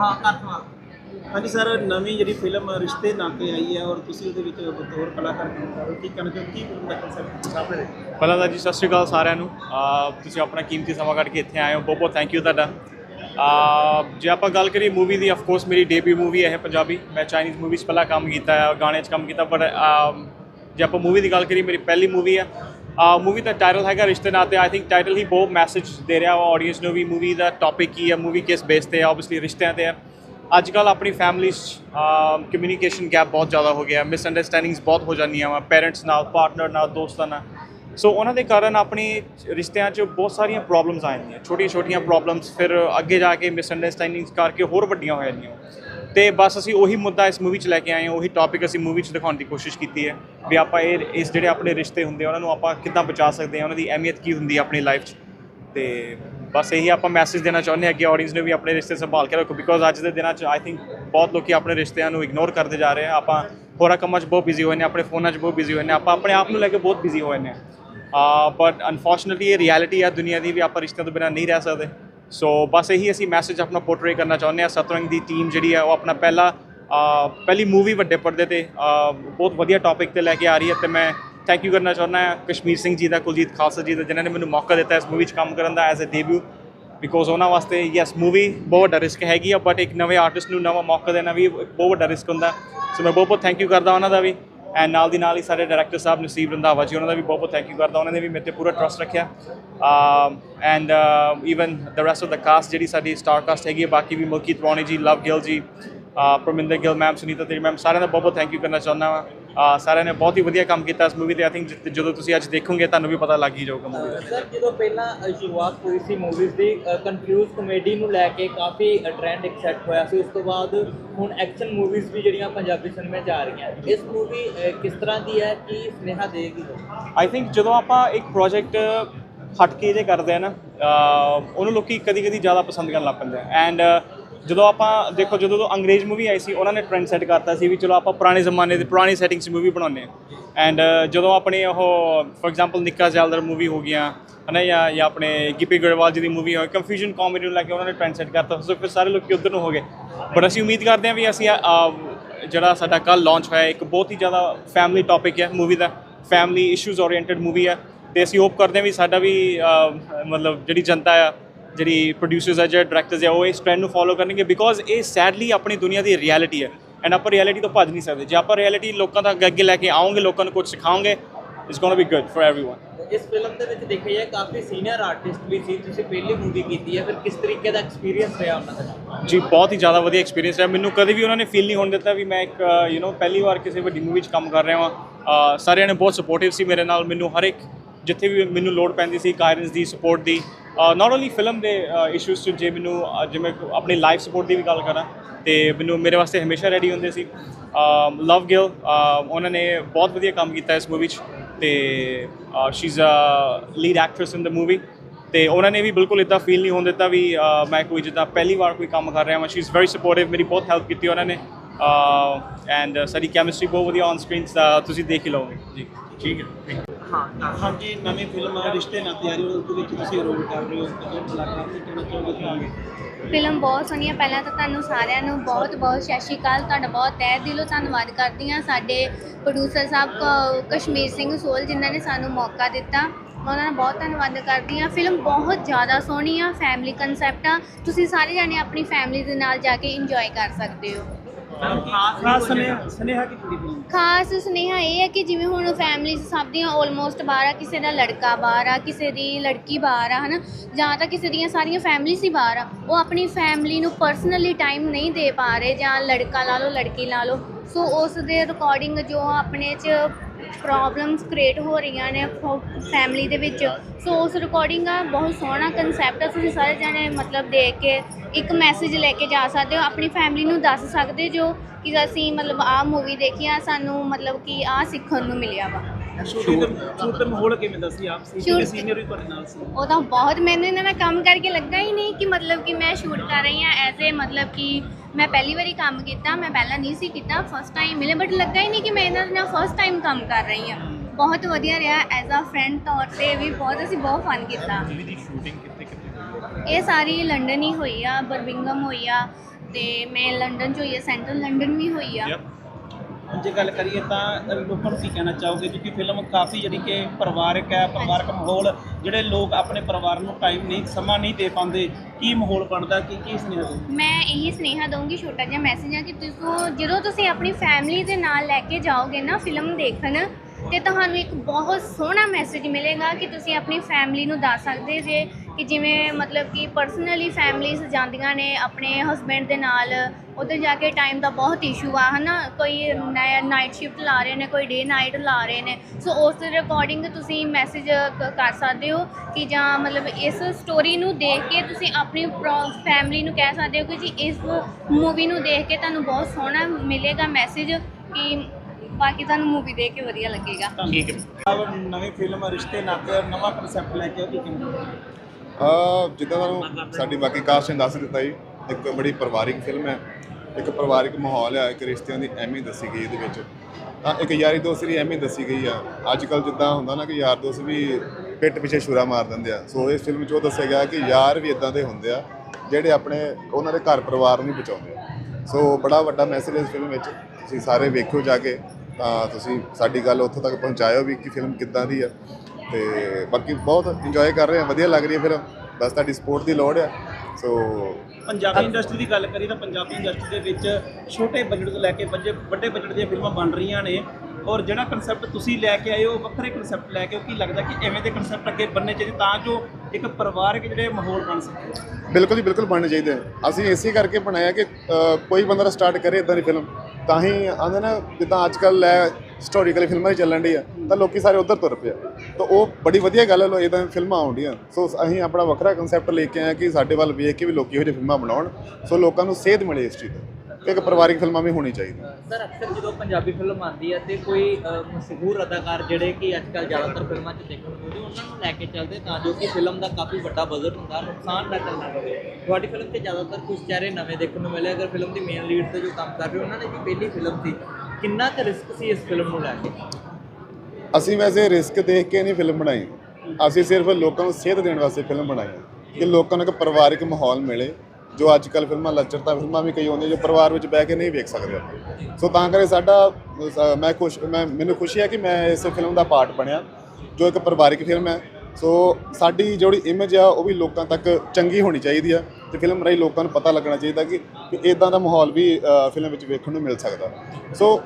ਹਾਂ ਕਰਵਾ ਹਾਂਜੀ ਸਰ ਨਵੀਂ ਜਿਹੜੀ ਫਿਲਮ ਰਿਸ਼ਤੇ ਨਾਤੇ ਆਈ ਹੈ ਔਰ ਤੁਸੀਂ ਉਹਦੇ ਵਿੱਚ ਬਤੌਰ ਕਲਾਕਾਰ ਕੰਮ ਕਰ ਰਹੇ ਹੋ। ਕੀ ਕਹਿਣਾ ਚਾਹੋ ਕੀ ਫਿਲਮ ਦਾ ਕਨਸੈਪਟ ਸਾਹਮਣੇ ਪਹਿਲਾਂ ਤਾਂ ਜੀ ਸਤਿ ਸ਼੍ਰੀ ਅਕਾਲ ਸਾਰਿਆਂ ਨੂੰ। ਤੁਸੀਂ ਆਪਣਾ ਕੀਮਤੀ ਸਮਾਂ ਕੱਢ ਕੇ ਇੱਥੇ ਆਏ ਹੋ। ਬਹੁਤ ਬਹੁਤ ਥੈਂਕ ਯੂ ਤੁਹਾਡਾ। ਜੇ ਆਪਾਂ ਗੱਲ ਕਰੀਏ ਮੂਵੀ ਦੀ ਆਫ ਕੋਰਸ ਮੇਰੀ ਡੇਬਿਊ ਮੂਵੀ ਹੈ ਇਹ ਪੰਜਾਬੀ। ਮੈਂ ਚਾਈਨੀਜ਼ ਮੂਵੀਜ਼ ਪਹਿਲਾਂ ਕੰਮ ਕੀਤਾ ਹੈ ਗਾਣੇ 'ਚ ਕੰਮ ਕੀਤਾ ਪਰ ਜੇ ਆਪਾਂ ਮੂਵੀ ਦੀ ਗੱਲ ਕਰੀਏ ਮੇਰੀ ਪਹਿਲੀ ਮੂਵੀ ਹੈ ਮੂਵੀ ਦਾ ਟਾਈਟਲ ਹੈਗਾ ਰਿਸ਼ਤੇ ਨਾਤੇ ਆਈ ਥਿੰਕ ਟਾਈਟਲ ਹੀ ਬਹੁਤ ਮੈਸੇਜ ਦੇ ਰਿਹਾ ਵਾ ਆਡੀਅנס ਨੂੰ ਵੀ। ਮੂਵੀ ਦਾ ਟੌਪਿਕ ਕੀ ਹੈ ਮੂਵੀ ਕਿਸ ਬੇਸ ਤੇ ਹੈ ਆਬਵੀਅਸਲੀ ਰਿਸ਼ਤਿਆਂ ਤੇ ਹੈ ਅੱਜ ਕੱਲ ਆਪਣੀ ਫੈਮਿਲੀ 'ਚ ਕਮਿਊਨੀਕੇਸ਼ਨ ਗੈਪ ਬਹੁਤ ਜ਼ਿਆਦਾ ਹੋ ਗਿਆ। ਮਿਸ ਅੰਡਰਸਟੈਂਡਿੰਗਸ ਬਹੁਤ ਹੋ ਜਾਂਦੀਆਂ ਵਾ ਪੇਰੈਂਟਸ ਨਾਲ ਪਾਰਟਨਰ ਨਾਲ, ਦੋਸਤਾਂ ਨਾਲ। ਸੋ ਉਹਨਾਂ ਦੇ ਕਾਰਨ ਆਪਣੀ ਰਿਸ਼ਤਿਆਂ 'ਚ ਬਹੁਤ ਸਾਰੀਆਂ ਪ੍ਰੋਬਲਮਸ ਆ ਜਾਂਦੀਆਂ। ਛੋਟੀਆਂ ਛੋਟੀਆਂ ਪ੍ਰੋਬਲਮਸ ਫਿਰ ਅੱਗੇ ਜਾ ਕੇ ਮਿਸ ਅੰਡਰਸਟੈਂਡਿੰਗਸ ਕਰਕੇ ਹੋਰ ਵੱਡੀਆਂ ਹੋ ਜਾਂਦੀਆਂ। ਤੇ ਬਸ ਅਸੀਂ ਉਹੀ ਮੁੱਦਾ ਇਸ ਮੂਵੀ 'ਚ ਲੈ ਕੇ ਆਏ ਹਾਂ, ਉਹੀ ਟੌਪਿਕ ਅਸੀਂ ਮੂਵੀ 'ਚ ਦਿਖਾਉਣ ਦੀ ਕੋਸ਼ਿਸ਼ ਕੀਤੀ ਹੈ ਵੀ ਆਪਾਂ ਇਹ, ਇਸ ਜਿਹੜੇ ਆਪਣੇ ਰਿਸ਼ਤੇ ਹੁੰਦੇ ਆ, ਉਹਨਾਂ ਨੂੰ ਆਪਾਂ ਕਿੱਦਾਂ ਬਚਾ ਸਕਦੇ ਹਾਂ, ਉਹਨਾਂ ਦੀ ਅਹਿਮੀਅਤ ਕੀ ਹੁੰਦੀ ਹੈ ਆਪਣੀ ਲਾਈਫ 'ਚ। ਤੇ ਬਸ ਇਹੀ ਆਪਾਂ ਮੈਸੇਜ ਦੇਣਾ ਚਾਹੁੰਦੇ ਹਾਂ ਕਿ ਆਡੀਅנס ਨੂੰ ਵੀ ਆਪਣੇ ਰਿਸ਼ਤੇ ਸੰਭਾਲ ਕੇ ਰੱਖੋ ਬਿਕੋਜ਼ ਅੱਜ ਦੇ ਦਿਨਾਂ 'ਚ ਆਈ ਥਿੰਕ ਬਹੁਤ ਲੋਕੀ ਆਪਣੇ ਰਿਸ਼ਤਿਆਂ ਨੂੰ ਇਗਨੋਰ ਕਰਦੇ ਜਾ ਰਹੇ ਆ। ਆਪਾਂ ਹੋਰਾਂ ਕੰਮਾਂ 'ਚ ਬਹੁਤ ਬਿਜ਼ੀ ਹੋਏ ਨੇ, ਆਪਣੇ ਫੋਨਾਂ 'ਚ ਬਹੁਤ ਬਿਜ਼ੀ ਹੋਏ ਨੇ, ਆਪਾਂ ਆਪਣੇ ਆਪ ਨੂੰ ਲੈ ਕੇ ਬਹੁਤ ਬਿਜ਼ੀ ਹੋਏ ਨੇ। ਬਟ ਅਨਫੋਰਚੂਨੇਟਲੀ ਇਹ ਰਿਐਲਿਟੀ ਹੈ ਦੁਨੀਆ ਦੀ ਵੀ ਆਪਾਂ ਰਿਸ਼ਤਿਆਂ ਤੋਂ ਬਿਨਾਂ ਨਹੀਂ ਰਹਿ ਸਕਦੇ। ਸੋ ਬਸ ਇਹੀ ਅਸੀਂ ਮੈਸੇਜ ਆਪਣਾ ਪੋਰਟਰੇ ਕਰਨਾ ਚਾਹੁੰਦੇ ਹਾਂ। ਸਤਰੰਗ ਦੀ ਟੀਮ ਜਿਹੜੀ ਹੈ ਉਹ ਆਪਣਾ ਪਹਿਲਾ ਪਹਿਲੀ ਮੂਵੀ ਵੱਡੇ ਪਰਦੇ ਤੇ ਬਹੁਤ ਵਧੀਆ ਟੌਪਿਕ ਤੇ ਲੈ ਕੇ ਆ ਰਹੀ ਹੈ ਤੇ ਮੈਂ ਥੈਂਕ ਯੂ ਕਰਨਾ ਚਾਹੁੰਦਾ ਹਾਂ ਕਸ਼ਮੀਰ ਸਿੰਘ ਜੀ ਦਾ, ਕੁਲਜੀਤ ਖਾਲਸਾ ਜੀ ਦਾ, ਜਿਨ੍ਹਾਂ ਨੇ ਮੈਨੂੰ ਮੌਕਾ ਦਿੱਤਾ ਇਸ ਮੂਵੀ 'ਚ ਕੰਮ ਕਰਨ ਦਾ ਐਜ਼ ਅ ਡੈਬਿਊ ਬਿਕੋਜ਼ ਉਹਨਾਂ ਵਾਸਤੇ ਯੈਸ ਮੂਵੀ ਬਹੁਤ ਵੱਡਾ ਰਿਸਕ ਹੈਗੀ ਆ ਬਟ ਇੱਕ ਨਵੇਂ ਆਰਟਿਸਟ ਨੂੰ ਨਵਾਂ ਮੌਕਾ ਦੇਣਾ ਵੀ ਬਹੁਤ ਵੱਡਾ ਰਿਸਕ ਹੁੰਦਾ। ਸੋ ਮੈਂ ਬਹੁਤ ਬਹੁਤ ਥੈਂਕ ਯੂ ਕਰਦਾ ਉਹਨਾਂ ਦਾ ਵੀ। ਐਂਡ ਨਾਲ ਦੀ ਨਾਲ ਹੀ ਸਾਡੇ ਡਾਇਰੈਕਟਰ ਸਾਹਿਬ ਨਸੀਬ ਰੰਧਾਵਾ ਜੀ, ਉਹਨਾਂ ਦਾ ਵੀ ਬਹੁਤ ਬਹੁਤ ਥੈਂਕ ਯੂ ਕਰਦਾ। ਉਹਨਾਂ ਨੇ ਵੀ ਮੇਰੇ ਤੇ ਪੂਰਾ ਟਰਸਟ ਰੱਖਿਆ। And even the rest of the cast ਜਿਹੜੀ ਸਾਡੀ ਸਟਾਰ ਕਾਸਟ ਹੈਗੀ ਹੈ, ਬਾਕੀ ਵੀ ਮਲਕੀਤ ਰੌਣੀ ਜੀ, ਲਵ ਗਿੱਲ ਜੀ uh, ਪਰਮਿੰਦਰ ਗਿੱਲ ਮੈਮ, ਸੁਨੀਤਾ ਤੇਰੀ ਮੈਮ, ਸਾਰਿਆਂ ਦਾ ਬਹੁਤ ਬਹੁਤ ਥੈਂਕ ਯੂ ਕਰਨਾ ਚਾਹੁੰਦਾ ਹਾਂ ਸਾਰਿਆਂ ਨੇ ਬਹੁਤ ਹੀ ਵਧੀਆ ਕੰਮ ਕੀਤਾ ਇਸ ਮੂਵੀ ਤੇ। ਆਈ ਥਿੰਕ ਜਦੋਂ ਤੁਸੀਂ ਅੱਜ ਦੇਖੋਗੇ ਤੁਹਾਨੂੰ ਵੀ ਪਤਾ ਲੱਗ ਹੀ ਜਾਊਗਾ ਮੂਵੀ ਦਾ ਸਰ ਜਦੋਂ ਪਹਿਲਾਂ ਸ਼ੁਰੂਆਤ ਹੋਈ ਸੀ ਮੂਵੀਜ਼ ਦੀ ਕਨਫਿਊਜ਼ ਕਮੇਡੀ ਨੂੰ ਲੈ ਕੇ ਕਾਫੀ ਟ੍ਰੈਂਡ ਇੱਕ ਸੈੱਟ ਹੋਇਆ ਸੀ। ਉਸ ਤੋਂ ਬਾਅਦ ਹੁਣ ਐਕਸ਼ਨ ਮੂਵੀਜ਼ ਵੀ ਜਿਹੜੀਆਂ ਪੰਜਾਬੀ ਸਿਨੇਮੇ 'ਚ ਆ ਰਹੀਆਂ। ਇਸ ਮੂਵੀ ਕਿਸ ਤਰ੍ਹਾਂ ਦੀ ਹੈ? ਕੀ ਸੁਨੇਹਾ ਦੇਗੀ ਆਈ ਥਿੰਕ ਜਦੋਂ ਆਪਾਂ ਇੱਕ ਪ੍ਰੋਜੈਕਟ ਹਟ ਕੇ ਜੇ ਕਰਦੇ ਆ ਨਾ ਉਹਨੂੰ ਲੋਕੀ ਕਦੀ ਕਦੀ ਜ਼ਿਆਦਾ ਪਸੰਦ ਕਰਨ ਲੱਗ ਪੈਂਦੇ ਐਂਡ ਜਦੋਂ ਆਪਾਂ ਦੇਖੋ, ਜਦੋਂ ਅੰਗਰੇਜ਼ ਮੂਵੀ ਆਈ ਸੀ, ਉਹਨਾਂ ਨੇ ਟ੍ਰੈਂਡ ਸੈੱਟ ਕਰਤਾ ਸੀ ਵੀ ਚਲੋ ਆਪਾਂ ਪੁਰਾਣੇ ਜ਼ਮਾਨੇ ਦੀ, ਪੁਰਾਣੀ ਸੈਟਿੰਗ 'ਚ ਮੂਵੀ ਬਣਾਉਂਦੇ ਆ ਐਂਡ ਜਦੋਂ ਆਪਣੇ ਉਹ ਫੋਰ ਐਗਜ਼ਾਮਪਲ ਨਿੱਕਾ ਜੈਲਦਰ ਮੂਵੀ ਹੋ ਗਈਆਂ ਹਨਾ, ਜਾਂ ਜਾਂ ਆਪਣੇ ਗਿੱਪੀ ਗੜਵਾਲ ਜੀ ਦੀ ਮੂਵੀ ਹੋਈ ਕੰਫਿਊਜ਼ਨ ਕਾਮੇਡੀ ਨੂੰ ਲੈ ਕੇ ਉਹਨਾਂ ਨੇ ਟ੍ਰੈਂਡ ਸੈੱਟ ਕਰਤਾ। ਸੋ ਫਿਰ ਸਾਰੇ ਲੋਕੀ ਉਧਰ ਨੂੰ ਹੋ ਗਏ। ਬਟ ਅਸੀਂ ਉਮੀਦ ਕਰਦੇ ਹਾਂ ਵੀ ਅਸੀਂ ਜਿਹੜਾ ਸਾਡਾ ਕੱਲ ਲਾਂਚ ਹੋਇਆ, ਇੱਕ ਬਹੁਤ ਹੀ ਜ਼ਿਆਦਾ ਫੈਮਿਲੀ ਟੌਪਿਕ ਹੈ ਮੂਵੀ ਦਾ। ਫੈਮਿਲੀ ਇਸ਼ੂਜ਼ ਓਰੀਐਂਟਡ ਮੂਵੀ ਹੈ। ਤੇ ਅਸੀਂ ਹੋਪ ਕਰਦੇ ਹਾਂ ਵੀ ਸਾਡਾ ਵੀ ਮਤਲਬ ਜਿਹੜੀ ਜਨਤਾ ਆ ਜਿਹੜੀ ਪ੍ਰੋਡਿਊਸਰਸ ਆ ਜਾਂ ਡਾਇਰੈਕਟਰਸ ਆ ਉਹ ਇਸ ਟ੍ਰੈਂਡ ਨੂੰ ਫੋਲੋ ਕਰਨਗੇ ਬਿਕੋਜ਼ ਇਹ ਸੈਡਲੀ ਆਪਣੀ ਦੁਨੀਆ ਦੀ ਰਿਐਲਿਟੀ ਹੈ। ਐਂਡ ਆਪਾਂ ਰਿਐਲਿਟੀ ਤੋਂ ਭੱਜ ਨਹੀਂ ਸਕਦੇ। ਜੇ ਆਪਾਂ ਰਿਐਲਿਟੀ ਲੋਕਾਂ ਦਾ ਅੱਗੇ ਲੈ ਕੇ ਆਉਂਗੇ ਲੋਕਾਂ ਨੂੰ ਕੁਝ ਸਿਖਾਉਂਗੇ it's gonna be good for everyone ਇਸ ਫਿਲਮ ਦੇ ਵਿੱਚ ਦੇਖਿਆ ਜਾਏ ਕਾਫੀ ਸੀਨੀਅਰ ਆਰਟਿਸਟ ਵੀ ਸੀ। ਤੁਸੀਂ ਪਹਿਲੀ ਮੂਵੀ ਕੀਤੀ ਹੈ ਫਿਰ ਕਿਸ ਤਰੀਕੇ ਦਾ ਐਕਸਪੀਰੀਅੰਸ ਰਿਹਾ ਉਹਨਾਂ ਦਾ? ਜੀ ਬਹੁਤ ਹੀ ਜ਼ਿਆਦਾ ਵਧੀਆ ਐਕਸਪੀਰੀਅੰਸ ਰਿਹਾ। ਮੈਨੂੰ ਕਦੇ ਵੀ ਉਹਨਾਂ ਨੇ ਫੀਲ ਨਹੀਂ ਹੋਣ ਦਿੱਤਾ ਵੀ ਮੈਂ ਇੱਕ ਯੂ نو ਪਹਿਲੀ ਵਾਰ ਕਿਸੇ ਵੱਡੀ ਮੂਵੀ 'ਚ ਕੰਮ ਕਰ ਰਿਹਾ ਹਾਂ। ਸਾਰਿਆਂ ਨੇ ਬਹੁਤ ਸਪੋਰਟਿਵ ਸੀ ਮੇਰੇ ਨਾਲ। ਮੈਨੂੰ ਹਰ ਇੱਕ ਜਿੱਥੇ ਵੀ ਮੈਨੂੰ ਲੋੜ ਪੈਂਦੀ ਸੀ ਗਾਈਡੈਂਸ ਦੀ ਸਪੋਰਟ ਦੀ ਨਾਟ ਓਨਲੀ ਫਿਲਮ ਦੇ ਇਸ਼ੂਜ਼ 'ਚ ਜੇ ਮੈਨੂੰ ਅਹ, ਜਿਵੇਂ ਆਪਣੀ ਲਾਈਫ ਸਪੋਰਟ ਦੀ ਵੀ ਗੱਲ ਕਰਾਂ ਤੇ ਮੈਨੂੰ ਮੇਰੇ ਵਾਸਤੇ ਹਮੇਸ਼ਾ ਰੈਡੀ ਹੁੰਦੇ ਸੀ। ਲਵ ਗਿਲ ਉਹਨਾਂ ਨੇ ਬਹੁਤ ਵਧੀਆ ਕੰਮ ਕੀਤਾ ਇਸ ਮੂਵੀ 'ਚ ਤੇ she is a lead actress in the movie ਤੇ ਉਹਨਾਂ ਨੇ ਵੀ ਬਿਲਕੁਲ ਇਦਾਂ ਫੀਲ ਨਹੀਂ ਹੋਣ ਦਿੱਤਾ ਵੀ ਮੈਂ ਕੋਈ ਜਿੱਦਾਂ ਪਹਿਲੀ ਵਾਰ ਕੋਈ ਕੰਮ ਕਰ ਰਿਹਾ ਹਾਂ ਸ਼ੀ ਇਜ਼ ਵੈਰੀ ਸਪੋਰਟਿਵ ਮੇਰੀ ਬਹੁਤ ਹੈਲਪ ਕੀਤੀ ਉਹਨਾਂ ਨੇ। ਐਂਡ ਸਾਡੀ ਕੈਮਿਸਟਰੀ ਬਹੁਤ ਵਧੀਆ ਔਨ ਸਕਰੀਨ ਤੁਸੀਂ ਦੇਖ ਹੀ ਲਓਗੇ। ਜੀ ਠੀਕ ਹੈ। ਥੈਂਕ ਯੂ ਹਾਂ ਹਾਂਜੀ ਨਵੀਂ ਫਿਲਮ ਰਿਸ਼ਤੇ ਨਾਤੇ ਆ ਰਹੀ ਹੈ ਉਹਦੇ ਵਿੱਚ ਤੁਸੀਂ ਰੋਲ ਕਰ ਰਹੇ ਹੋ ਬਤੌਰ ਕਲਾਕਾਰ ਕੀ ਕਹਿਣਾ ਚਾਹੋਗੇ ਤੁਹਾਨੂੰ ਫਿਲਮ ਬਹੁਤ ਸੋਹਣੀ ਹੈ ਪਹਿਲਾਂ ਤਾਂ ਤੁਹਾਨੂੰ ਸਾਰਿਆਂ ਨੂੰ ਬਹੁਤ ਬਹੁਤ ਸਤਿ ਸ਼੍ਰੀ ਅਕਾਲ ਤੁਹਾਡਾ ਬਹੁਤ ਤਹਿ ਦਿਲੋਂ ਧੰਨਵਾਦ ਕਰਦੀ ਹਾਂ। ਸਾਡੇ ਪ੍ਰੋਡਿਊਸਰ ਸਾਹਿਬ ਕ- ਕਸ਼ਮੀਰ ਸਿੰਘ ਸੋਲ ਜਿਨ੍ਹਾਂ ਨੇ ਸਾਨੂੰ ਮੌਕਾ ਦਿੱਤਾ ਮੈਂ ਉਹਨਾਂ ਦਾ ਬਹੁਤ ਧੰਨਵਾਦ ਕਰਦੀ ਹਾਂ। ਫਿਲਮ ਬਹੁਤ ਜ਼ਿਆਦਾ ਸੋਹਣੀ ਆ ਫੈਮਿਲੀ ਕਨਸੈਪਟ ਆ ਤੁਸੀਂ ਸਾਰੇ ਜਾਣੇ ਆਪਣੀ ਫੈਮਿਲੀ ਦੇ ਨਾਲ ਜਾ ਕੇ ਇੰਜੋਏ ਕਰ ਸਕਦੇ ਹੋ। ਖਾਸ ਸੁਨੇਹਾ ਸੁਨੇਹਾ ਕੀ ਕੁੜੀ ਫਿਲਮ ਖਾਸ ਸੁਨੇਹਾ ਇਹ ਹੈ ਕਿ ਜਿਵੇਂ ਹੁਣ ਫੈਮਿਲੀ ਸਭ ਦੀਆਂ ਆਲਮੋਸਟ ਬਾਹਰ ਆ, ਕਿਸੇ ਦਾ ਲੜਕਾ ਬਾਹਰ ਆ, ਕਿਸੇ ਦੀ ਲੜਕੀ ਬਾਹਰ ਆ, ਹਨਾ? ਜਾਂ ਤਾਂ ਕਿਸੇ ਦੀਆਂ ਸਾਰੀਆਂ ਫੈਮਿਲੀਜ਼ ਹੀ ਬਾਹਰ ਆ। ਉਹ ਆਪਣੀ ਫੈਮਿਲੀ ਨੂੰ ਪਰਸਨਲੀ ਟਾਈਮ ਨਹੀਂ ਦੇ ਪਾ ਰਹੇ ਜਾਂ ਲੜਕਾ ਲਾ ਲਓ, ਲੜਕੀ ਲਾ ਲਓ। ਸੋ ਉਸ ਦੇ ਰਿਕਾਰਡਿੰਗ ਜੋ ਆਪਣੇ 'ਚ ਪ੍ਰੋਬਲਮਸ ਕ੍ਰੀਏਟ ਹੋ ਰਹੀਆਂ ਨੇ ਫੈਮਿਲੀ ਦੇ ਵਿੱਚ। ਸੋ ਉਸ ਰਿਕਾਰਡਿੰਗ ਆ ਬਹੁਤ ਸੋਹਣਾ ਕਨਸੈਪਟ ਆ। ਤੁਸੀਂ ਸਾਰੇ ਜਣੇ ਮਤਲਬ ਦੇਖ ਕੇ ਇੱਕ ਮੈਸੇਜ ਲੈ ਕੇ ਜਾ ਸਕਦੇ ਹੋ। ਆਪਣੀ ਫੈਮਿਲੀ ਨੂੰ ਦੱਸ ਸਕਦੇ ਜੋ ਕਿ ਅਸੀਂ ਮਤਲਬ ਆਹ ਮੂਵੀ ਦੇਖੀ ਆ ਸਾਨੂੰ ਮਤਲਬ ਕਿ ਆਹ ਸਿੱਖਣ ਨੂੰ ਮਿਲਿਆ ਵਾ। ਸ਼ੂਟ ਦਾ ਮਾਹੌਲ ਕਿਵੇਂ ਦਾ ਸੀ? ਆਪ ਸੀ ਸੀਨੀਅਰ ਵੀ ਤੁਹਾਡੇ ਨਾਲ ਸੀ? ਉਹ ਤਾਂ ਬਹੁਤ ਮੈਨੂੰ ਇਹਨਾਂ ਨਾਲ ਕੰਮ ਕਰਕੇ ਲੱਗਾ ਹੀ ਨਹੀਂ ਕਿ ਮਤਲਬ ਕਿ ਮੈਂ ਸ਼ੂਟ ਕਰ ਰਹੀ ਹਾਂ ਐਜ਼ ਏ ਮਤਲਬ ਕਿ ਮੈਂ ਪਹਿਲੀ ਵਾਰੀ ਕੰਮ ਕੀਤਾ ਮੈਂ ਪਹਿਲਾਂ ਨਹੀਂ ਸੀ ਕੀਤਾ ਫਸਟ ਟਾਈਮ ਮਿਲੇ ਬਟ ਲੱਗਾ ਹੀ ਨਹੀਂ ਕਿ ਮੈਂ ਇਹਨਾਂ ਨਾਲ ਫਸਟ ਟਾਈਮ ਕੰਮ ਕਰ ਰਹੀ ਹਾਂ। ਬਹੁਤ ਵਧੀਆ ਰਿਹਾ ਐਜ਼ ਅ ਫਰੈਂਡ ਤੌਰ ਤੇ ਵੀ ਬਹੁਤ ਅਸੀਂ ਬਹੁਤ ਫਨ ਕੀਤਾ। ਦੀ ਸ਼ੂਟਿੰਗ ਕਿੱਥੇ ਕਿੱਥੇ ਹੋਈ ਹੈ ਇਹ ਸਾਰੀ ਲੰਡਨ ਹੀ ਹੋਈ ਆ ਬਰਮਿੰਗਮ ਹੋਈ ਆ ਤੇ ਮੈਂ ਲੰਡਨ 'ਚ ਹੋਈ ਆ ਸੈਂਟਰਲ ਲੰਡਨ ਵੀ ਹੋਈ ਆ। ਜੇ ਗੱਲ ਕਰੀਏ ਤਾਂ ਲੋਕਾਂ ਨੂੰ ਕੀ ਕਹਿਣਾ ਚਾਹੋਗੇ? ਕਿਉਂਕਿ ਫਿਲਮ ਕਾਫੀ ਜਿਹੜੀ ਕਿ ਪਰਿਵਾਰਕ ਹੈ, ਪਰਿਵਾਰਕ ਮਾਹੌਲ, ਜਿਹੜੇ ਲੋਕ ਆਪਣੇ ਪਰਿਵਾਰ ਨੂੰ ਟਾਈਮ ਨਹੀਂ, ਸਮਾਂ ਨਹੀਂ ਦੇ ਪਾਉਂਦੇ, ਕੀ ਮਾਹੌਲ ਬਣਦਾ? ਕੀ ਕੀ ਸੁਨੇਹਾ ਦਿਓ ਮੈਂ ਇਹੀ ਸੁਨੇਹਾ ਦਊਂਗੀ ਛੋਟਾ ਜਿਹਾ ਮੈਸੇਜ ਆ ਕਿ ਤੁਸੀਂ ਜਦੋਂ ਤੁਸੀਂ ਆਪਣੀ ਫੈਮਿਲੀ ਦੇ ਨਾਲ ਲੈ ਕੇ ਜਾਓਗੇ ਨਾ ਫਿਲਮ ਦੇਖਣ, ਤੇ ਤੁਹਾਨੂੰ ਇੱਕ ਬਹੁਤ ਸੋਹਣਾ ਮੈਸੇਜ ਮਿਲੇਗਾ ਕਿ ਤੁਸੀਂ ਆਪਣੀ ਫੈਮਿਲੀ ਨੂੰ ਦੱਸ ਸਕਦੇ ਜੇ ਕਿ ਜਿਵੇਂ ਮਤਲਬ ਕਿ ਪਰਸਨਲੀ ਫੈਮਲੀਜ਼ ਜਾਂਦੀਆਂ ਨੇ ਆਪਣੇ ਹਸਬੈਂਡ ਦੇ ਨਾਲ ਉੱਧਰ ਜਾ ਕੇ ਟਾਈਮ ਦਾ ਬਹੁਤ ਇਸ਼ੂ ਆ ਹਨਾ? ਕੋਈ ਨਾਈਟ ਸ਼ਿਫਟ ਲਾ ਰਹੇ ਨੇ ਕੋਈ ਡੇ ਨਾਈਟ ਲਾ ਰਹੇ ਨੇ। ਸੋ ਉਸ ਦੇ ਰਿਕਾਰਡਿੰਗ ਤੁਸੀਂ ਮੈਸੇਜ ਕਰ ਸਕਦੇ ਹੋ ਕਿ ਜਾਂ ਮਤਲਬ ਇਸ ਸਟੋਰੀ ਨੂੰ ਦੇਖ ਕੇ ਤੁਸੀਂ ਆਪਣੀ ਫੈਮਿਲੀ ਨੂੰ ਕਹਿ ਸਕਦੇ ਹੋ ਕਿ ਜੀ ਇਸ ਮੂਵੀ ਨੂੰ ਦੇਖ ਕੇ ਤੁਹਾਨੂੰ ਬਹੁਤ ਸੋਹਣਾ ਮਿਲੇਗਾ ਮੈਸੇਜ ਕਿ ਬਾਕੀ ਤੁਹਾਨੂੰ ਮੂਵੀ ਦੇਖ ਕੇ ਵਧੀਆ ਲੱਗੇਗਾ। ਠੀਕ ਹੈ। ਆਹ ਨਵੀਂ ਫਿਲਮ ਰਿਸ਼ਤੇ ਨਾਤੇ ਨਵਾਂ ਕਨਸੈਪਟ ਲੈ ਕੇ ਆਓ ਕੀ ਕਹਿੰਦੇ ਆ ਜਿੱਦਾਂ ਤੁਹਾਨੂੰ ਸਾਡੀ ਬਾਕੀ ਕਾਸਟ ਨੇ ਦੱਸ ਦਿੱਤਾ ਜੀ। ਇੱਕ ਬੜੀ ਪਰਿਵਾਰਿਕ ਫਿਲਮ ਹੈ, ਇੱਕ ਪਰਿਵਾਰਿਕ ਮਾਹੌਲ ਹੈ, ਇੱਕ ਰਿਸ਼ਤਿਆਂ ਦੀ ਅਹਿਮੀਅਤ ਦੱਸੀ ਗਈ ਇਹਦੇ ਵਿੱਚ। ਤਾਂ ਇੱਕ ਯਾਰੀ ਦੋਸਤ ਦੀ ਅਹਿਮੀਅਤ ਦੱਸੀ ਗਈ ਆ। ਅੱਜ ਕੱਲ ਜਿੱਦਾਂ ਹੁੰਦਾ ਨਾ ਕਿ ਯਾਰ ਦੋਸਤ ਵੀ ਪਿੱਟ ਪਿੱਛੇ ਛੁਰਾ ਮਾਰ ਦਿੰਦੇ ਆ। ਸੋ ਇਸ ਫਿਲਮ 'ਚ ਉਹ ਦੱਸਿਆ ਗਿਆ ਕਿ ਯਾਰ ਵੀ ਇਦਾਂ ਦੇ ਹੁੰਦੇ ਆ, ਜਿਹੜੇ ਆਪਣੇ, ਉਹਨਾਂ ਦੇ ਘਰ ਪਰਿਵਾਰ ਨੂੰ ਬਚਾਉਂਦੇ। ਸੋ ਬੜਾ ਵੱਡਾ ਮੈਸੇਜ ਇਸ ਫਿਲਮ ਵਿੱਚ। ਤੁਸੀਂ ਸਾਰੇ ਵੇਖਿਓ ਜਾ ਕੇ, ਤਾਂ ਤੁਸੀਂ ਸਾਡੀ ਗੱਲ ਉੱਥੋਂ ਤੱਕ ਪਹੁੰਚਾਇਓ ਵੀ ਕਿ ਫਿਲਮ ਕਿੱਦਾਂ ਦੀ ਆ। ਤੇ ਬਾਕੀ ਬਹੁਤ ਇੰਜੋਏ ਕਰ ਰਹੇ ਆ, ਵਧੀਆ ਲੱਗ ਰਹੀ ਹੈ ਫਿਲਮ ਬਸ ਤੁਹਾਡੀ ਸਪੋਰਟ ਦੀ ਲੋੜ ਆ। ਸੋ ਪੰਜਾਬੀ ਇੰਡਸਟਰੀ ਦੀ ਗੱਲ ਕਰੀ ਤਾਂ ਪੰਜਾਬੀ ਇੰਡਸਟਰੀ ਦੇ ਵਿੱਚ ਛੋਟੇ ਬਜਟ ਤੋਂ ਲੈ ਕੇ ਵੱਡੇ ਵੱਡੇ ਬਜਟ ਦੀਆਂ ਫਿਲਮਾਂ ਬਣ ਰਹੀਆਂ ਨੇ। ਔਰ ਜਿਹੜਾ ਕਨਸੈਪਟ ਤੁਸੀਂ ਲੈ ਕੇ ਆਏ ਹੋ ਵੱਖਰੇ ਕਨਸੈਪਟ ਲੈ ਕੇ ਹੋ, ਕੀ ਲੱਗਦਾ ਕਿ ਐਵੇਂ ਦੇ ਕਨਸੈਪਟ ਅੱਗੇ ਬਣਨੇ ਚਾਹੀਦੇ ਤਾਂ ਜੋ ਇੱਕ ਪਰਿਵਾਰਕ ਜਿਹੜੇ ਮਾਹੌਲ ਬਣ ਸਕੇ? ਬਿਲਕੁਲ ਹੀ ਬਿਲਕੁਲ ਬਣਨੇ ਚਾਹੀਦੇ ਅਸੀਂ ਇਸੇ ਕਰਕੇ ਬਣਾਇਆ ਕਿ ਕੋਈ ਬੰਦਾ ਸਟਾਰਟ ਕਰੇ ਇਦਾਂ ਦੀ ਫਿਲਮ ਤਾਂ ਹੀ ਆਂਦੇ ਨਾ, ਜਿੱਦਾਂ ਅੱਜ ਕੱਲ ਲੈ ਹਿਸਟੋਰੀਕਲ ਫਿਲਮਾਂ ਹੀ ਚੱਲਣ ਡਈ ਆ, ਤਾਂ ਲੋਕੀ ਸਾਰੇ ਉਧਰ ਤੁਰ ਪਿਆ ਤਾਂ ਉਹ ਬੜੀ ਵਧੀਆ ਗੱਲ ਹੈ ਇਦਾਂ ਫਿਲਮਾਂ ਆਉਂਦੀਆਂ। ਸੋ ਅਸੀਂ ਆਪਣਾ ਵੱਖਰਾ ਕਨਸੈਪਟ ਲੈ ਕੇ ਆਏ ਕਿ ਸਾਡੇ ਵੱਲ ਵੇਖ ਕੇ ਵੀ ਲੋਕੀ ਇਹੋ ਜਿਹੀ ਫਿਲਮਾਂ ਬਣਾਉਣ। ਸੋ ਲੋਕਾਂ ਨੂੰ ਸੇਧ ਮਿਲੇ ਇਸ ਚੀਜ਼ ਤੋਂ ਇੱਕ ਪਰਿਵਾਰਿਕ ਫਿਲਮਾਂ ਵੀ ਹੋਣੀ ਚਾਹੀਦੀ। ਸਰ, ਅਕਸਰ ਜਦੋਂ ਪੰਜਾਬੀ ਫਿਲਮ ਆਉਂਦੀ ਹੈ ਤੇ ਕੋਈ ਮਸ਼ਹੂਰ ਅਦਾਕਾਰ ਜਿਹੜੇ ਕਿ ਅੱਜ ਕੱਲ੍ਹ ਜ਼ਿਆਦਾਤਰ ਫਿਲਮਾਂ 'ਚ ਦੇਖਣ ਨੂੰ ਮਿਲਦੇ, ਉਹਨਾਂ ਨੂੰ ਲੈ ਕੇ ਚੱਲਦੇ ਤਾਂ ਜੋ ਕਿ ਫਿਲਮ ਦਾ ਕਾਫੀ ਵੱਡਾ ਬਜਟ ਹੁੰਦਾ, ਨੁਕਸਾਨ ਨਾ ਕਰਨਾ ਪਵੇ। ਤੁਹਾਡੀ ਫਿਲਮ ਤੇ ਜ਼ਿਆਦਾਤਰ ਕੁਝ ਚਿਹਰੇ ਨਵੇਂ ਦੇਖਣ ਨੂੰ ਮਿਲੇ, ਅਗਰ ਫਿਲਮ ਦੀ ਮੇਨ ਲੀਡ ਤੇ ਜੋ ਕੰਮ ਕਰ ਰਹੇ ਉਹਨਾਂ ਦੀ ਵੀ ਪਹਿਲੀ ਫਿਲਮ ਸੀ ਕਿੰਨਾ ਕੁ ਰਿਸਕ ਸੀ ਇਸ ਫਿਲਮ ਨੂੰ ਲੈ ਕੇ? ਅਸੀਂ ਵੈਸੇ ਰਿਸਕ ਦੇਖ ਕੇ ਨਹੀਂ ਫਿਲਮ ਬਣਾਈ। ਅਸੀਂ ਸਿਰਫ ਲੋਕਾਂ ਨੂੰ ਸੇਧ ਦੇਣ ਵਾਸਤੇ ਫਿਲਮ ਬਣਾਈ ਹੈ। ਕਿ ਲੋਕਾਂ ਨੂੰ ਇੱਕ ਪਰਿਵਾਰਿਕ ਮਾਹੌਲ ਮਿਲੇ, ਜੋ ਅੱਜ ਕੱਲ ਫਿਲਮਾਂ ਲੱਚਰਤਾ ਫਿਲਮਾਂ ਵੀ ਕਈ ਹੁੰਦੀਆਂ, ਜੋ ਪਰਿਵਾਰ ਵਿੱਚ ਬਹਿ ਕੇ ਨਹੀਂ ਵੇਖ ਸਕਦੇ ਸੋ ਤਾਂ ਕਰਕੇ ਸਾਡਾ ਮੈਂ ਖੁਸ਼, ਮੈਂ, ਮੈਨੂੰ ਖੁਸ਼ੀ ਹੈ ਕਿ ਮੈਂ ਇਸ ਫਿਲਮ ਦਾ ਪਾਰਟ ਬਣਿਆ, ਜੋ ਇੱਕ ਪਰਿਵਾਰਿਕ ਫਿਲਮ ਹੈ। ਸੋ ਸਾਡੀ ਜਿਹੜੀ ਇਮੇਜ ਆ, ਉਹ ਵੀ ਲੋਕਾਂ ਤੱਕ ਚੰਗੀ ਹੋਣੀ ਚਾਹੀਦੀ ਆ। ਤੇ ਫਿਲਮ ਰਾਹੀਂ ਲੋਕਾਂ ਨੂੰ ਪਤਾ ਲੱਗਣਾ ਚਾਹੀਦਾ ਕਿ ਇਦਾਂ ਦਾ ਮਾਹੌਲ ਵੀ ਫਿਲਮ ਵਿੱਚ ਵੇਖਣ ਨੂੰ ਮਿਲ ਸਕਦਾ। ਸੋ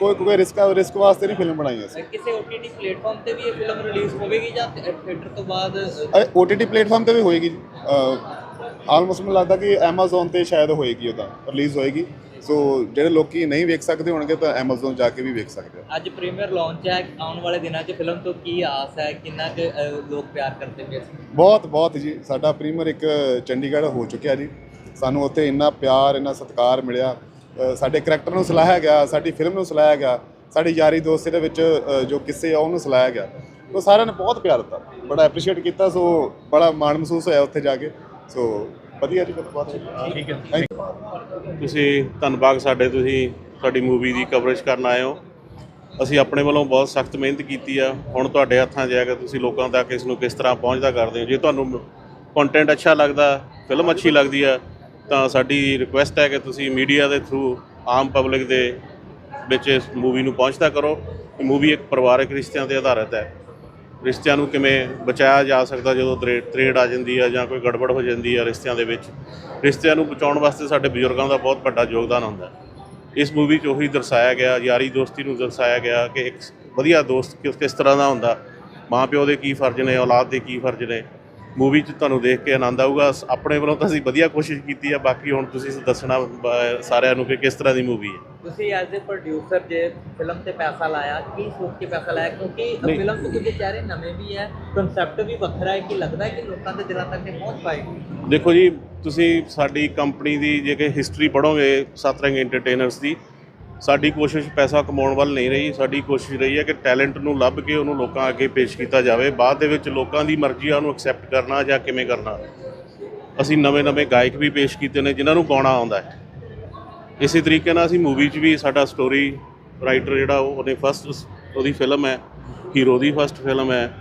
ਕੋਈ ਕੋਈ ਰਿਸਕ ਰਿਸਕ ਵਾਸਤੇ ਨਹੀਂ ਫਿਲਮ ਬਣਾਈ ਅਸੀਂ ਕਿਸੇ OTT ਪਲੇਟਫਾਰਮ ਤੇ ਵੀ ਇਹ ਫਿਲਮ ਰਿਲੀਜ਼ ਹੋਵੇਗੀ ਜਾਂ ਥੀਏਟਰ ਤੋਂ ਬਾਅਦ OTT ਪਲੇਟਫਾਰਮ ਤੇ ਵੀ ਹੋਏਗੀ। ਆਲਮੋਸਟ ਮੈਨੂੰ ਲੱਗਦਾ ਕਿ Amazon ਤੇ ਸ਼ਾਇਦ ਹੋਏਗੀ ਉਹਦਾ ਰਿਲੀਜ਼ ਹੋਏਗੀ। ਸੋ ਜਿਹੜੇ ਲੋਕੀ ਨਹੀਂ ਵੇਖ ਸਕਦੇ ਹੋਣਗੇ ਤਾਂ Amazon ਜਾ ਕੇ ਵੀ ਵੇਖ ਸਕਦੇ ਆ। ਅੱਜ ਪ੍ਰੀਮੀਅਰ ਲਾਂਚ ਹੈ ਆਉਣ ਵਾਲੇ ਦਿਨਾਂ 'ਚ ਫਿਲਮ ਤੋਂ ਕੀ ਆਸ ਹੈ? ਕਿੰਨਾ ਕੁ ਲੋਕ ਪਿਆਰ ਕਰਦੇ ਪਏ ਬਹੁਤ ਬਹੁਤ ਜੀ। ਸਾਡਾ ਪ੍ਰੀਮੀਅਰ ਇੱਕ ਚੰਡੀਗੜ੍ਹ ਹੋ ਚੁੱਕਿਆ ਜੀ। ਸਾਨੂੰ ਉੱਥੇ ਇੰਨਾ ਪਿਆਰ ਇੰਨਾ ਸਤਿਕਾਰ ਮਿਲਿਆ। ਸਾਡੇ ਕਰੈਕਟਰ ਨੂੰ ਸਲਾਹਿਆ ਗਿਆ ਸਾਡੀ ਫਿਲਮ ਨੂੰ ਸਲਾਹਿਆ ਗਿਆ। ਸਾਡੀ ਯਾਰੀ ਦੋਸਤੀ ਦੇ ਵਿੱਚ ਜੋ ਕਿੱਸੇ ਆ ਉਹਨੂੰ ਸਲਾਹਿਆ ਗਿਆ। ਉਹ ਸਾਰਿਆਂ ਨੇ ਬਹੁਤ ਪਿਆਰ ਦਿੱਤਾ। ਬੜਾ ਐਪਰੀਸ਼ੀਏਟ ਕੀਤਾ। ਸੋ ਬੜਾ ਮਾਣ ਮਹਿਸੂਸ ਹੋਇਆ ਉੱਥੇ ਜਾ ਕੇ। ਸੋ ਵਧੀਆ ਜੀ ਬਹੁਤ ਠੀਕ ਹੈ। ਥੈਂਕ ਯੂ ਤੁਸੀਂ ਧੰਨਵਾਦ ਸਾਡੇ ਤੁਸੀਂ ਸਾਡੀ ਮੂਵੀ ਦੀ ਕਵਰੇਜ ਕਰਨ ਆਏ ਹੋ। ਅਸੀਂ ਆਪਣੇ ਵੱਲੋਂ ਬਹੁਤ ਸਖਤ ਮਿਹਨਤ ਕੀਤੀ ਆ। ਹੁਣ ਤੁਹਾਡੇ ਹੱਥਾਂ 'ਚ ਤੁਸੀਂ ਲੋਕਾਂ ਤੱਕ ਇਸ ਨੂੰ ਕਿਸ ਤਰ੍ਹਾਂ ਪਹੁੰਚਦਾ ਕਰਦੇ ਹੋ। ਜੇ ਤੁਹਾਨੂੰ ਕੰਟੈਂਟ ਅੱਛਾ ਲੱਗਦਾ ਫਿਲਮ ਅੱਛੀ ਲੱਗਦੀ ਆ ਤਾਂ ਸਾਡੀ ਰਿਕੁਐਸਟ ਹੈ ਕਿ ਤੁਸੀਂ ਮੀਡੀਆ ਦੇ ਥਰੂ ਆਮ ਪਬਲਿਕ ਦੇ ਵਿੱਚ ਇਸ ਮੂਵੀ ਨੂੰ ਪਹੁੰਚਦਾ ਕਰੋ। ਮੂਵੀ ਇੱਕ ਪਰਿਵਾਰਕ ਰਿਸ਼ਤਿਆਂ ਤੇ ਆਧਾਰਿਤ ਹੈ। ਰਿਸ਼ਤਿਆਂ ਨੂੰ ਕਿਵੇਂ ਬਚਾਇਆ ਜਾ ਸਕਦਾ ਜਦੋਂ ਦਰੇ- ਤਰੇੜ ਆ ਜਾਂਦੀ ਆ ਜਾਂ ਕੋਈ ਗੜਬੜ ਹੋ ਜਾਂਦੀ ਆ ਰਿਸ਼ਤਿਆਂ ਦੇ ਵਿੱਚ? ਰਿਸ਼ਤਿਆਂ ਨੂੰ ਬਚਾਉਣ ਵਾਸਤੇ ਸਾਡੇ ਬਜ਼ੁਰਗਾਂ ਦਾ ਬਹੁਤ ਵੱਡਾ ਯੋਗਦਾਨ ਹੁੰਦਾ ਇਸ ਮੂਵੀ 'ਚ ਉਹੀ ਦਰਸਾਇਆ ਗਿਆ, ਯਾਰੀ ਦੋਸਤੀ ਨੂੰ ਦਰਸਾਇਆ ਗਿਆ ਕਿ ਇੱਕ ਵਧੀਆ ਦੋਸਤ ਕਿਸ ਕਿਸ ਤਰ੍ਹਾਂ ਦਾ ਹੁੰਦਾ? ਮਾਂ ਪਿਓ ਦੇ ਕੀ ਫਰਜ਼ ਨੇ, ਔਲਾਦ ਦੇ ਕੀ ਫਰਜ਼ ਨੇ? ਮੂਵੀ 'ਚ ਤੁਹਾਨੂੰ ਦੇਖ ਕੇ ਆਨੰਦ ਆਊਗਾ। ਆਪਣੇ ਵੱਲੋਂ ਤਾਂ ਅਸੀਂ ਵਧੀਆ ਕੋਸ਼ਿਸ਼ ਕੀਤੀ ਆ। ਬਾਕੀ ਹੁਣ ਤੁਸੀਂ ਦੱਸਣਾ ਸਾਰਿਆਂ ਨੂੰ ਕਿ ਕਿਸ ਤਰ੍ਹਾਂ ਦੀ ਮੂਵੀ ਹੈ। ਤੁਸੀਂ ਐਜ਼ ਅ ਪ੍ਰੋਡਿਊਸਰ ਜੇ ਫਿਲਮ ਤੇ ਪੈਸਾ ਲਾਇਆ ਕੀ ਸੋਚ ਕੇ ਪੈਸਾ ਲਾਇਆ? ਕਿਉਂਕਿ। ਫਿਲਮ ਤੋਂ ਕੁਝ ਚਿਹਰੇ ਨਵੇਂ ਵੀ ਹੈ ਕਨਸੈਪਟ ਵੀ ਵੱਖਰਾ ਹੈ ਕਿ ਲੱਗਦਾ ਹੈ ਕਿ ਲੋਕਾਂ ਦੇ ਦਿਲਾਂ ਤੱਕ ਪਹੁੰਚ ਪਾਏਗੀ ਦੇਖੋ ਜੀ ਤੁਸੀਂ ਸਾਡੀ ਕੰਪਨੀ ਦੀ ਜੇ ਕਿ ਹਿਸਟਰੀ ਪੜੋਗੇ ਸਤਰੰਗ ਐਂਟਰਟੇਨਰਸ ਦੀ ਸਾਡੀ ਕੋਸ਼ਿਸ਼ ਪੈਸਾ ਕਮਾਉਣ ਵੱਲ ਨਹੀਂ ਰਹੀ। ਸਾਡੀ ਕੋਸ਼ਿਸ਼ ਰਹੀ ਹੈ ਕਿ ਟੈਲੈਂਟ ਨੂੰ ਲੱਭ ਕੇ ਉਹਨੂੰ ਲੋਕਾਂ ਅੱਗੇ ਪੇਸ਼ ਕੀਤਾ ਜਾਵੇ। ਬਾਅਦ ਦੇ ਵਿੱਚ ਲੋਕਾਂ ਦੀ ਮਰਜ਼ੀ ਆ ਉਹਨੂੰ ਐਕਸੈਪਟ ਕਰਨਾ ਜਾਂ ਕਿਵੇਂ ਕਰਨਾ। ਅਸੀਂ ਨਵੇਂ-ਨਵੇਂ ਗਾਇਕ ਵੀ ਪੇਸ਼ ਕੀਤੇ ਨੇ, ਜਿਨ੍ਹਾਂ ਨੂੰ ਗਾਉਣਾ ਆਉਂਦਾ ਹੈ। ਇਸੇ ਤਰੀਕੇ ਨਾਲ ਅਸੀਂ ਮੂਵੀ 'ਚ ਵੀ ਸਾਡਾ ਸਟੋਰੀ ਰਾਈਟਰ ਜਿਹੜਾ ਉਹ- ਉਹਨੇ ਫਸਟ ਉਹਦੀ ਫਿਲਮ ਹੈ ਹੀਰੋ ਦੀ ਫਸਟ ਫਿਲਮ ਹੈ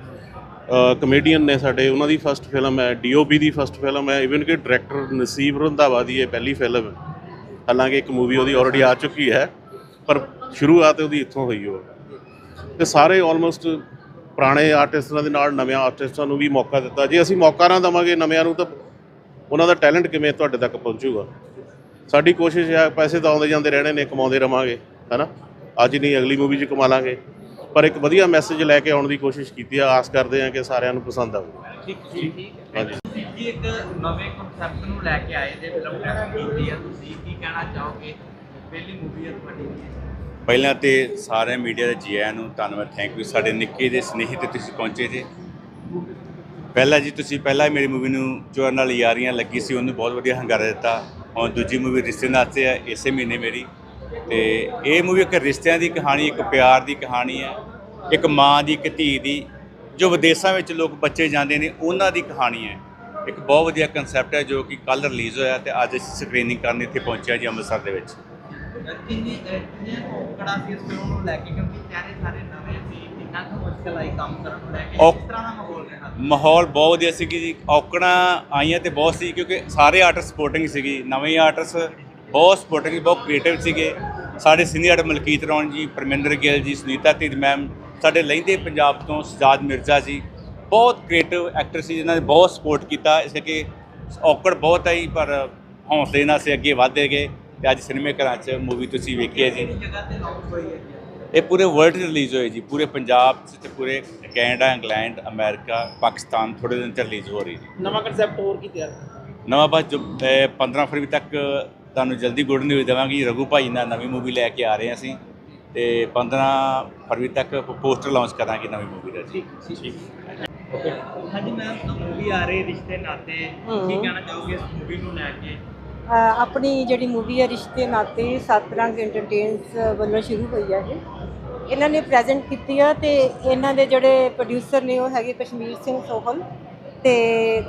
ਕਮੇਡੀਅਨ ਨੇ ਸਾਡੇ, ਉਹਨਾਂ ਦੀ ਫਸਟ ਫਿਲਮ ਹੈ ਡੀਓਪੀ ਦੀ ਫਸਟ ਫਿਲਮ ਹੈ ਇਵਨ ਕਿ ਡਾਇਰੈਕਟਰ ਨਸੀਬ ਰੰਧਾਵਾ ਦੀ ਇਹ ਪਹਿਲੀ ਫਿਲਮ ਹੈ ਹਾਲਾਂਕਿ ਇੱਕ ਮੂਵੀ ਉਹਦੀ ਆਲਰੇਡੀ ਆ ਚੁੱਕੀ ਹੈ। ਪਰ ਸ਼ੁਰੂਆਤ ਉਹਦੀ ਇੱਥੋਂ ਹੋਈ ਹੋ ਤੇ ਸਾਰੇ ਆਲਮੋਸਟ ਪੁਰਾਣੇ ਆਰਟਿਸਟਾਂ ਦੇ ਨਾਲ ਨਵੇਂ ਆਰਟਿਸਟਾਂ ਨੂੰ ਵੀ ਮੌਕਾ ਦਿੱਤਾ। ਜੇ ਅਸੀਂ ਮੌਕਾ ਨਾ ਦੇਵਾਂਗੇ ਨਵਿਆਂ ਨੂੰ ਤਾਂ ਉਹਨਾਂ ਦਾ ਟੈਲੈਂਟ ਕਿਵੇਂ ਤੁਹਾਡੇ ਤੱਕ ਪਹੁੰਚੂਗਾ? ਸਾਡੀ ਕੋਸ਼ਿਸ਼ ਹੈ ਪੈਸੇ ਤਾਂ ਆਉਂਦੇ ਜਾਂਦੇ ਰਹਿਣੇ ਨੇ ਕਮਾਉਂਦੇ ਰਵਾਂਗੇ ਹੈਨਾ? ਅੱਜ ਨਹੀਂ ਅਗਲੀ ਮੂਵੀ 'ਚ ਕਮਾ ਲਾਂਗੇ। ਪਰ ਇੱਕ ਵਧੀਆ ਮੈਸੇਜ ਲੈ ਕੇ ਆਉਣ ਦੀ ਕੋਸ਼ਿਸ਼ ਕੀਤੀ ਆ ਆਸ ਕਰਦੇ ਹਾਂ ਕਿ ਸਾਰਿਆਂ ਨੂੰ ਪਸੰਦ ਆਊਗਾ ਠੀਕ ਠੀਕ ਹਾਂਜੀ। ਜੀ ਇੱਕ ਨਵੇਂ ਕਨਸੈਪਟ ਨੂੰ ਲੈ ਕੇ ਆਏ ਜੇ ਫਿਲਮ ਕੀਤੀ ਆ ਤੁਸੀਂ? ਕੀ ਕਹਿਣਾ ਚਾਹੋਗੇ? ਪਹਿਲੀ ਮੂਵੀ ਹੈ ਤੁਹਾਡੀ? ਪਹਿਲਾਂ ਤੇ ਸਾਰੇ ਮੀਡੀਆ ਦੇ ਜੀ ਆਇਆਂ ਨੂੰ ਧੰਨਵਾਦ ਥੈਂਕ ਯੂ ਸਾਡੇ ਨਿੱਕੇ ਦੇ ਸਨੇਹੀ ਤੇ ਤੁਸੀਂ ਪਹੁੰਚੇ ਜੇ। ਪਹਿਲਾਂ ਜੀ ਤੁਸੀਂ ਪਹਿਲਾਂ ਮੇਰੀ ਮੂਵੀ ਨੂੰ ਜੋ ਨਾਲ ਯਾਰੀਆਂ ਲੱਗੀ ਸੀ, ਉਹਨੂੰ ਬਹੁਤ ਵਧੀਆ ਹੰਗਾਰਾ ਦਿੱਤਾ। ਹੁਣ ਦੂਜੀ ਮੂਵੀ ਰਿਸ਼ਤੇ ਨਾਤੇ ਹੈ, ਇਸੇ ਮਹੀਨੇ ਮੇਰੀ। ਤੇ ਇਹ ਮੂਵੀ ਇੱਕ ਰਿਸ਼ਤਿਆਂ ਦੀ ਕਹਾਣੀ, ਇੱਕ ਪਿਆਰ ਦੀ ਕਹਾਣੀ ਹੈ, ਇੱਕ ਮਾਂ ਦੀ, ਇੱਕ ਧੀ ਦੀ, ਜੋ ਵਿਦੇਸ਼ਾਂ ਵਿੱਚ ਲੋਕ ਬੱਚੇ ਜਾਂਦੇ ਨੇ, ਉਹਨਾਂ ਦੀ ਕਹਾਣੀ ਹੈ। ਇੱਕ ਬਹੁਤ ਵਧੀਆ ਕਨਸੈਪਟ ਹੈ ਜੋ ਕਿ ਕੱਲ ਰਿਲੀਜ਼ ਹੋਇਆ ਤੇ ਅੱਜ ਅਸੀਂ ਸਕਰੀਨਿੰਗ ਕਰਨ ਇੱਥੇ ਪਹੁੰਚਿਆ ਜੀ ਅੰਮ੍ਰਿਤਸਰ ਦੇ ਵਿੱਚ। ਕਿੰਨੀ ਕਿੰਨੇ ਔਕੜਾ ਸੀ ਇਸ ਫਿਲਮ ਨੂੰ ਲੈ ਕੇ ਕਿਉਂਕਿ ਸਾਰੇ ਸਾਰੇ ਨਵੇਂ ਸੀ ਕਿੰਨਾ ਕੁ ਮੁਸ਼ਕਲ ਆਈ ਕੰਮ ਕਰਨ ਨੂੰ ਲੈ ਕੇ ਕਿਸ ਤਰ੍ਹਾਂ ਦਾ ਮਾਹੌਲ ਰਿਹਾ। ਮਾਹੌਲ ਬਹੁਤ ਵਧੀਆ ਸੀ ਜੀ ਔਕੜਾਂ ਆਈਆਂ ਤੇ ਬਹੁਤ ਸੀ ਕਿਉਂਕਿ ਸਾਰੇ ਆਰਟਿਸਟ ਸਪੋਰਟਿੰਗ ਸੀਗੀ ਨਵੇਂ ਆਰਟਿਸਟ ਬਹੁਤ ਸਪੋਰਟਿੰਗ ਬਹੁਤ ਕ੍ਰੀਏਟਿਵ ਸੀਗੇ। ਸਾਡੇ ਸੀਨੀਅਰ ਮਲਕੀਤ ਰੌਣ ਜੀ ਪਰਮਿੰਦਰ ਗਿੱਲ ਜੀ ਸੁਨੀਤਾ ਧੀਰ ਮੈਮ ਸਾਡੇ ਲਹਿੰਦੇ ਪੰਜਾਬ ਤੋਂ ਸਜਾਦ ਮਿਰਜ਼ਾ ਜੀ ਬਹੁਤ ਕ੍ਰੀਏਟਿਵ ਐਕਟਰ ਸੀ ਜਿਨ੍ਹਾਂ ਨੇ ਬਹੁਤ ਸਪੋਰਟ ਕੀਤਾ ਇਸ ਕਰਕੇ ਔਕੜ ਬਹੁਤ ਆਈ ਪਰ ਹੌਸਲੇ ਨਾਲ ਅਸੀਂ ਅੱਗੇ ਵਧਦੇ ਗਏ। ਤੇ ਅੱਜ ਸਿਨੇਮੇ ਘਰਾਂ 'ਚ ਮੂਵੀ ਤੁਸੀਂ ਵੇਖੀ ਹੈ ਜੀ। ਕਿਹੜੀ ਜਗ੍ਹਾ ਤੇ ਲਾਂਚ ਹੋਈ ਹੈ ਜੀ ਇਹ ਪੂਰੇ ਵਰਲਡ ਰਿਲੀਜ਼ ਹੋਏ ਜੀ। ਪੂਰੇ ਪੰਜਾਬ 'ਚ ਤੇ ਪੂਰੇ ਕੈਨੇਡਾ ਇੰਗਲੈਂਡ ਅਮਰੀਕਾ ਪਾਕਿਸਤਾਨ ਥੋੜੇ ਦਿਨ 'ਚ ਰਿਲੀਜ਼ ਹੋ ਰਹੀ ਜੀ। ਨਵਾਂ ਕਨਸੈਪਟ ਹੋਰ ਕੀ ਤਿਆਰ ਨਵਾਂ ਬਸ ਜੋ ਅਹ 15 ਫਰਵਰੀ ਤੱਕ ਤੁਹਾਨੂੰ ਜਲਦੀ ਗੁੱਡ ਨਿਊਜ਼ ਦੇਵਾਂਗੇ ਰਘੂ ਭਾਈ ਨਾਲ ਨਵੀਂ ਮੂਵੀ ਲੈ ਕੇ ਆ ਰਹੇ ਹਾਂ ਅਸੀਂ। ਤੇ 15 ਫਰਵਰੀ ਤੱਕ ਪੋਸਟਰ ਲਾਂਚ ਕਰਾਂਗੇ ਨਵੀਂ ਮੂਵੀ ਦਾ ਜੀ। ਹਾਂਜੀ ਮੈਮ ਮੂਵੀ ਆ ਰਹੀ ਰਿਸ਼ਤੇ ਨਾਤੇ। ਕੀ ਕਹਿਣਾ ਚਾਹੋਗੇ ਇਸ ਮੂਵੀ ਨੂੰ ਲੈ ਕੇ? ਆਪਣੀ ਜਿਹੜੀ ਮੂਵੀ ਹੈ ਰਿਸ਼ਤੇ ਨਾਤੇ ਸਤਰੰਗ ਐਂਟਰਟੇਨਸ ਵੱਲੋਂ ਸ਼ੁਰੂ ਹੋਈ ਹੈ ਇਹ। ਇਹਨਾਂ ਨੇ ਪ੍ਰੈਜ਼ੈਂਟ ਕੀਤੀ ਆ ਤੇ ਇਹਨਾਂ ਦੇ ਜਿਹੜੇ ਪ੍ਰੋਡਿਊਸਰ ਨੇ ਉਹ ਹੈਗੇ ਕਸ਼ਮੀਰ ਸਿੰਘ ਸੋਹਲ ਤੇ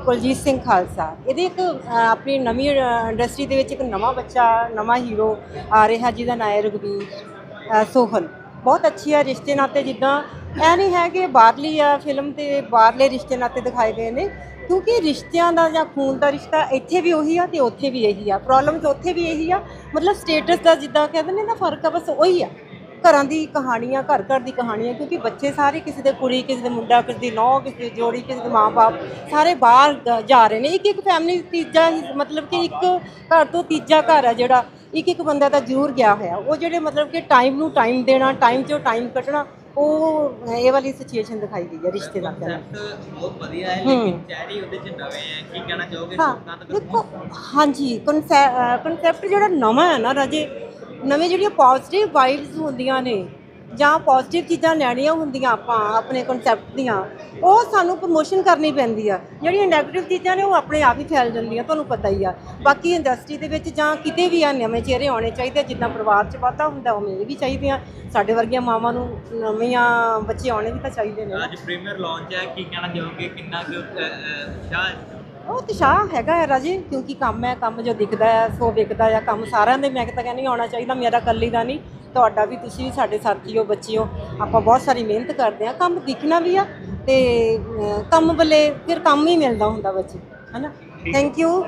ਕੁਲਜੀਤ ਸਿੰਘ ਖਾਲਸਾ। ਇਹਦੇ ਇੱਕ ਆਪਣੀ ਨਵੀਂ ਇੰਡਸਟਰੀ ਦੇ ਵਿੱਚ ਇੱਕ ਨਵਾਂ ਬੱਚਾ, ਨਵਾਂ ਹੀਰੋ ਆ ਰਿਹਾ ਜਿਹਦਾ ਨਾਮ ਹੈ ਰਘਬੀਰ ਸੋਹਲ। ਬਹੁਤ ਅੱਛੀ ਆ ਰਿਸ਼ਤੇ ਨਾਤੇ ਜਿੱਦਾਂ, ਇਹ ਨਹੀਂ ਹੈ ਕਿ ਬਾਹਰਲੀ ਆ ਫਿਲਮ ਤੇ ਬਾਹਰਲੇ ਰਿਸ਼ਤੇ ਨਾਤੇ ਦਿਖਾਏ ਗਏ ਨੇ। ਕਿਉਂਕਿ ਰਿਸ਼ਤਿਆਂ ਦਾ ਜਾਂ ਖੂਨ ਦਾ ਰਿਸ਼ਤਾ ਇੱਥੇ ਵੀ ਉਹੀ ਆ ਤੇ ਉੱਥੇ ਵੀ ਇਹੀ ਆ। ਪ੍ਰੋਬਲਮਸ ਉੱਥੇ ਵੀ ਇਹੀ ਆ। ਮਤਲਬ ਸਟੇਟਸ ਦਾ ਜਿੱਦਾਂ ਕਹਿੰਦੇ ਨੇ ਨਾ ਫ਼ਰਕ ਆ, ਬਸ ਉਹੀ ਆ। ਘਰਾਂ ਦੀ ਕਹਾਣੀਆਂ, ਘਰ ਘਰ ਦੀ ਕਹਾਣੀਆਂ, ਕਿਉਂਕਿ ਬੱਚੇ ਸਾਰੇ ਕਿਸੇ ਦੇ ਕੁੜੀ, ਕਿਸੇ ਦੇ ਮੁੰਡਾ, ਕਿਸੇ ਦੀ ਨੌਂ, ਕਿਸੇ ਦੀ ਜੋੜੀ, ਕਿਸੇ ਦੇ ਮਾਪੇ ਸਾਰੇ ਬਾਹਰ ਜਾ ਰਹੇ ਨੇ। ਇੱਕ ਇੱਕ ਫੈਮਿਲੀ ਤੀਜਾ ਹੀ ਮਤਲਬ ਕਿ ਇੱਕ ਘਰ ਤੋਂ ਤੀਜਾ ਘਰ ਆ ਜਿਹੜਾ। ਇੱਕ ਇੱਕ ਬੰਦਾ ਤਾਂ ਜ਼ਰੂਰ ਗਿਆ ਹੋਇਆ। ਉਹ ਜਿਹੜੇ ਮਤਲਬ ਕਿ ਟਾਈਮ ਨੂੰ ਟਾਈਮ ਦੇਣਾ ਟਾਈਮ 'ਚੋਂ ਟਾਈਮ ਕੱਢਣਾ ਉਹ ਇਹ ਵਾਲੀ ਸਿਚੁਏਸ਼ਨ ਦਿਖਾਈ ਗਈ ਹੈ ਰਿਸ਼ਤੇ ਦਾ। ਬਹੁਤ ਵਧੀਆ ਹੈ। ਲੇਕਿਨ ਚਿਹਰੇ ਉਹਦੇ ਚ ਨਵੇਂ ਹੈ। ਕੀ ਕਹਿਣਾ ਚਾਹੋਗੇ ਤੱਕ ਦੇਖੋ ਹਾਂਜੀ ਕਨਸੈਪਟ ਜਿਹੜਾ ਨਵਾਂ ਹੈ ਨਾ ਰਾਜੇ ਨਵੇਂ ਜਿਹੜੀਆਂ ਪੋਜ਼ਿਟਿਵ ਵਾਈਬਸ ਹੁੰਦੀਆਂ ਨੇ ਜਾਂ ਪੋਜ਼ਿਟਿਵ ਚੀਜ਼ਾਂ ਲੈਣੀਆਂ ਹੁੰਦੀਆਂ ਆਪਾਂ ਆਪਣੇ ਕਨਸੈਪਟ ਦੀਆਂ ਉਹ ਸਾਨੂੰ ਪ੍ਰਮੋਸ਼ਨ ਕਰਨੀ ਪੈਂਦੀ ਆ। ਜਿਹੜੀਆਂ ਨੈਗੇਟਿਵ ਚੀਜ਼ਾਂ ਨੇ ਉਹ ਆਪਣੇ ਆਪ ਹੀ ਫੈਲ ਜਾਂਦੀਆਂ ਤੁਹਾਨੂੰ ਪਤਾ ਹੀ ਆ। ਬਾਕੀ ਇੰਡਸਟਰੀ ਦੇ ਵਿੱਚ ਜਾਂ ਕਿਤੇ ਵੀ ਆ ਨਵੇਂ ਚਿਹਰੇ ਆਉਣੇ ਚਾਹੀਦੇ ਜਿੱਦਾਂ ਪਰਿਵਾਰ 'ਚ ਵਾਧਾ ਹੁੰਦਾ ਉਵੇਂ ਇਹ ਵੀ ਚਾਹੀਦੇ ਆ ਸਾਡੇ ਵਰਗੀਆਂ ਮਾਵਾਂ ਨੂੰ ਨਵੀਆਂ ਬੱਚੇ ਆਉਣੇ ਵੀ ਤਾਂ ਚਾਹੀਦੇ ਨੇ ਅੱਜ ਪ੍ਰੀਮੀਅਰ ਲਾਂਚ ਹੈ ਕੀ ਕਹਿਣਾ ਚਾਹੋਗੇ? ਕਿੰਨਾ ਕੁ ਅਹ, ਉਹ ਉਤਸ਼ਾਹ ਹੈਗਾ ਹੈ ਰਾਜੇ ਕਿਉਂਕਿ ਕੰਮ ਹੈ ਕੰਮ ਜੋ ਦਿਖਦਾ ਹੈ ਸੋ ਵਿਕਦਾ ਹੈ ਕੰਮ ਸਾਰਿਆਂ ਦੇ ਮੈਂ ਤਾਂ ਕਹਿੰਦੀ ਆਉਣਾ ਚਾਹੀਦਾ ਮੇਰਾ ਇਕੱਲੀ ਦਾ ਨਹੀਂ ਤੁਹਾਡਾ ਵੀ ਤੁਸੀਂ ਵੀ ਸਾਡੇ ਸਾਥੀਓ ਬੱਚਿਓ ਆਪਾਂ ਬਹੁਤ ਸਾਰੀ ਮਿਹਨਤ ਕਰਦੇ ਆ ਕੰਮ ਦਿਖਣਾ ਵੀ ਆ ਤੇ ਅਹ, ਕੰਮ ਬੱਲੇ ਫਿਰ ਕੰਮ ਹੀ ਮਿਲਦਾ ਹੁੰਦਾ ਬੱਚੇ ਹਨਾ? Thank you